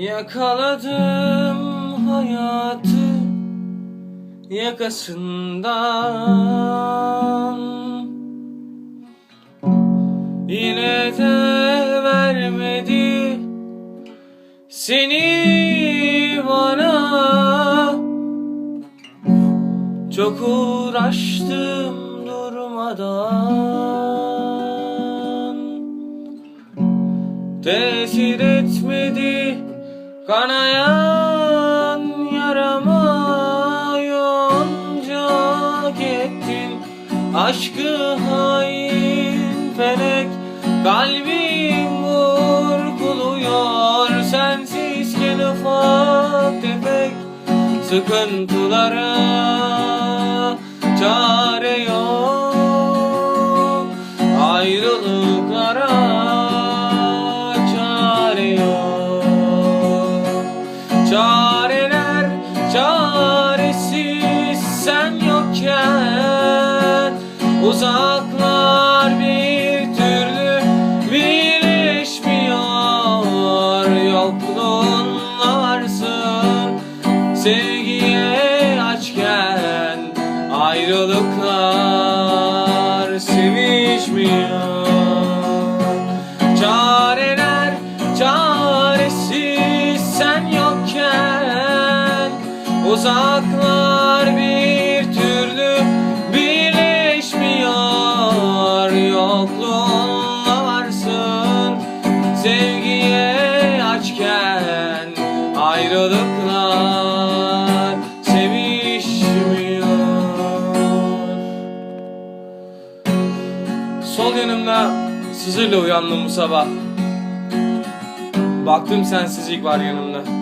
Yakaladım hayatı yakasından. Yine de vermedi seni bana. Çok uğraştım durmadan. Tesir etmedi kanayan yarama yoncak ettin Aşkı hain felek kalbim vurguluyor. Sensizken ufak tefek sıkıntılara çare yok. Ayrılıklara Çareler çaresiz sen yokken Uzaklar bir türlü birleşmiyor. Yokluğun varsın sevgiye açken Ayrılıklar sevişmiyor Uzaklar bir türlü birleşmiyor. Yokluğunla varsın sevgiye açken Ayrılıklar sevişmiyor. Sol yanımda sızıyla uyandım bu sabah. Baktım sensizlik var yanımda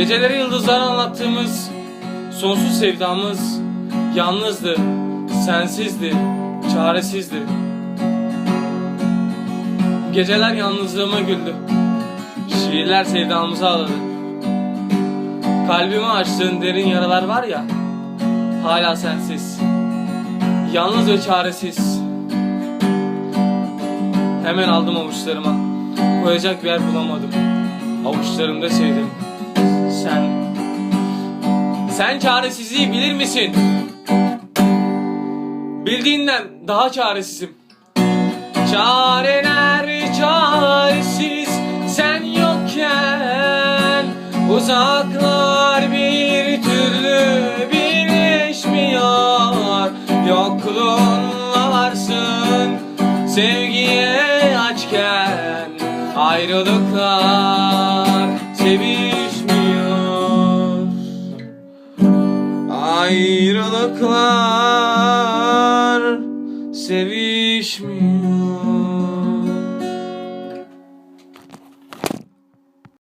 Geceleri yıldızlara anlattığımız Sonsuz sevdamız Yalnızdı, sensizdi, çaresizdi. Geceler yalnızlığıma güldü Şiirler sevdamızı ağladı. Kalbimi açtığın derin yaralar var ya Hala sensiz Yalnız ve çaresiz. Hemen aldım avuçlarıma Koyacak bir yer bulamadım Avuçlarımda sevdim Sen. Sen çaresizliği bilir misin? Bildiğinden daha çaresizim. Çareler çaresiz Sen yokken Uzaklar bir türlü birleşmiyor. Yokluğunla varsın Sevgiye açken Ayrılıklar sevişmiyor Ayrılıklar sevişmiyor